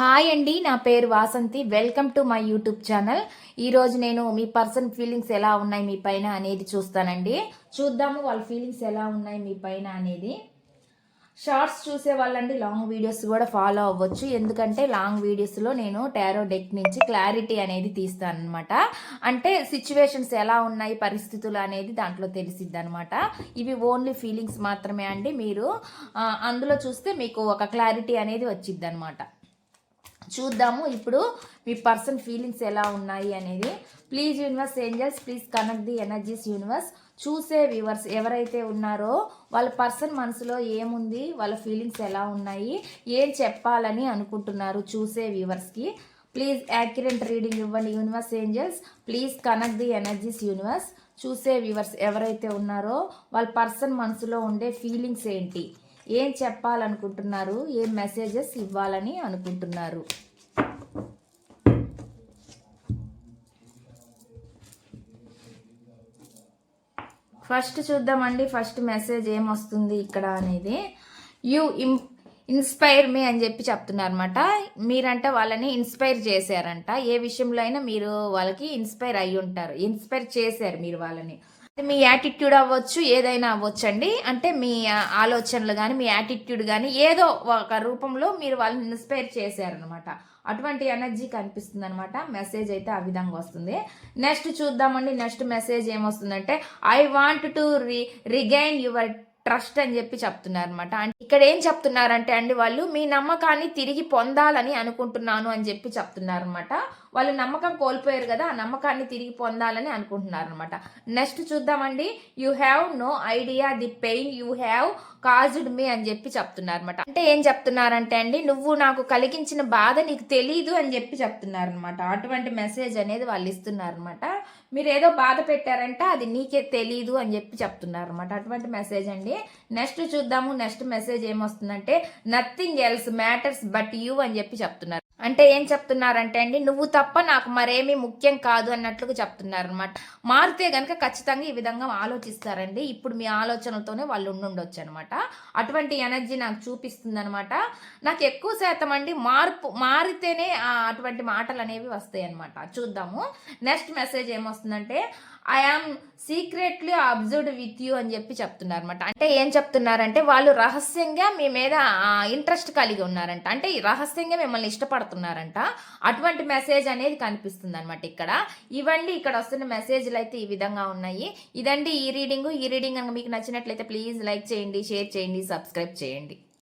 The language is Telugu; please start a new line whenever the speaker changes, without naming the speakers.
హాయ్ అండి నా పేరు Vasanthi. Welcome to my YouTube channel. ఈరోజు నేను మీ పర్సన్ ఫీలింగ్స్ ఎలా ఉన్నాయి మీ పైన అనేది చూస్తానండి. చూద్దాము వాళ్ళ ఫీలింగ్స్ ఎలా ఉన్నాయి మీ పైన అనేది. షార్ట్స్ చూసే వాళ్ళండి లాంగ్ వీడియోస్ కూడా ఫాలో అవ్వచ్చు. ఎందుకంటే లాంగ్ వీడియోస్లో నేను టారో డెక్ నుంచి క్లారిటీ అనేది తీస్తాను అనమాట అంటే సిచ్యువేషన్స్ ఎలా ఉన్నాయి పరిస్థితులు అనేది దాంట్లో తెలిసిద్ది అనమాట ఇవి ఓన్లీ ఫీలింగ్స్ మాత్రమే అండి. మీరు అందులో చూస్తే మీకు ఒక క్లారిటీ అనేది వచ్చిద్ది అనమాట చూద్దాము. ఇప్పుడు మీ పర్సన్ ఫీలింగ్స్ ఎలా ఉన్నాయి అనేది. Please universe angels please connect the energies universe చూసే వ్యూవర్స్ ఎవరైతే ఉన్నారో వాళ్ళ పర్సన్ మనసులో ఏముంది? వాళ్ళ ఫీలింగ్స్ ఎలా ఉన్నాయి? ఏం చెప్పాలని అనుకుంటున్నారు చూసే వ్యూవర్స్కి ప్లీజ్ యాక్యురెంట్ రీడింగ్ ఇవ్వండి universe angels please connect the energies universe చూసే వ్యూవర్స్ ఎవరైతే ఉన్నారో వాళ్ళ పర్సన్ మనసులో ఉండే ఫీలింగ్స్ ఏంటి? ఏం చెప్పాలనుకుంటున్నారు? ఏం మెసేజెస్ ఇవ్వాలని అనుకుంటున్నారు? ఫస్ట్ చూద్దామండి. ఫస్ట్ మెసేజ్ ఏమొస్తుంది ఇక్కడ అనేది? యూ ఇం ఇన్స్పైర్ మీ అని చెప్పి చెప్తున్నారు అనమాట మీరంట వాళ్ళని ఇన్స్పైర్ చేశారంట. ఏ విషయంలో అయినా మీరు వాళ్ళకి ఇన్స్పైర్ అయ్యి ఉంటారు ఇన్స్పైర్ చేశారు మీరు వాళ్ళని. మీ యాటిట్యూడ్ అవ్వచ్చు ఏదైనా అవ్వచ్చు అండి అంటే మీ ఆలోచనలు కానీ మీ యాటిట్యూడ్ కానీ ఏదో ఒక రూపంలో మీరు వాళ్ళని ఇన్స్పైర్ చేశారనమాట అటువంటి ఎనర్జీ కనిపిస్తుంది అనమాట మెసేజ్ అయితే ఆ విధంగా వస్తుంది. నెక్స్ట్ చూద్దామండి. నెక్స్ట్ మెసేజ్ ఏమొస్తుందంటే I want to re regain your trust అని చెప్పి చెప్తున్నారు అనమాట ఇక్కడ ఏం చెప్తున్నారంటే అండి వాళ్ళు మీ నమ్మకాన్ని తిరిగి పొందాలని అనుకుంటున్నాను అని చెప్పి చెప్తున్నారు అనమాట వాళ్ళు నమ్మకం కోల్పోయారు కదా ఆ నమ్మకాన్ని తిరిగి పొందాలని అనుకుంటున్నారు అనమాట నెక్స్ట్ చూద్దామండి. You have no idea the pain you have caused me అని చెప్పి చెప్తున్నారు అనమాట అంటే ఏం చెప్తున్నారంటే అండి నువ్వు నాకు కలిగించిన బాధ నీకు తెలీదు అని చెప్పి చెప్తున్నారు అనమాట అటువంటి మెసేజ్ అనేది వాళ్ళు ఇస్తున్నారు అనమాట మీరు ఏదో బాధ పెట్టారంటే అది నీకే తెలీదు అని చెప్పి చెప్తున్నారు అనమాట అటువంటి మెసేజ్ అండి. నెక్స్ట్ చూద్దాము. నెక్స్ట్ మెసేజ్ ఏమొస్తుందంటే nothing else matters but you అని చెప్పి చెప్తున్నారు. అంటే ఏం చెప్తున్నారంటే అండి నువ్వు తప్ప నాకు మరేమీ ముఖ్యం కాదు అన్నట్లుగా చెప్తున్నారు అనమాట మారితే కనుక ఖచ్చితంగా ఈ విధంగా ఆలోచిస్తారండి. ఇప్పుడు మీ ఆలోచనలతోనే వాళ్ళు ఉండుండొచ్చు అనమాట అటువంటి ఎనర్జీ నాకు చూపిస్తుంది అనమాట నాకు ఎక్కువ శాతం అండి మార్పు మారితేనే అటువంటి మాటలు అనేవి వస్తాయి అనమాట చూద్దాము. నెక్స్ట్ మెసేజ్ ఏమొస్తుందంటే I secretly observed with you అని చెప్పి చెప్తున్నారు అనమాట అంటే ఏం చెప్తున్నారంటే వాళ్ళు రహస్యంగా మీ మీద ఇంట్రెస్ట్ కలిగి ఉన్నారంట. అంటే ఈ రహస్యంగా మిమ్మల్ని ఇష్టపడుతున్నారంట. అటువంటి మెసేజ్ అనేది కనిపిస్తుంది అనమాట ఇక్కడ. ఇవండి ఇక్కడ వస్తున్న మెసేజ్లు అయితే ఈ విధంగా ఉన్నాయి. ఇదండి ఈ రీడింగ్ ఈ రీడింగ్ కనుక మీకు నచ్చినట్లయితే ప్లీజ్ లైక్ చేయండి షేర్ చేయండి సబ్స్క్రైబ్ చేయండి.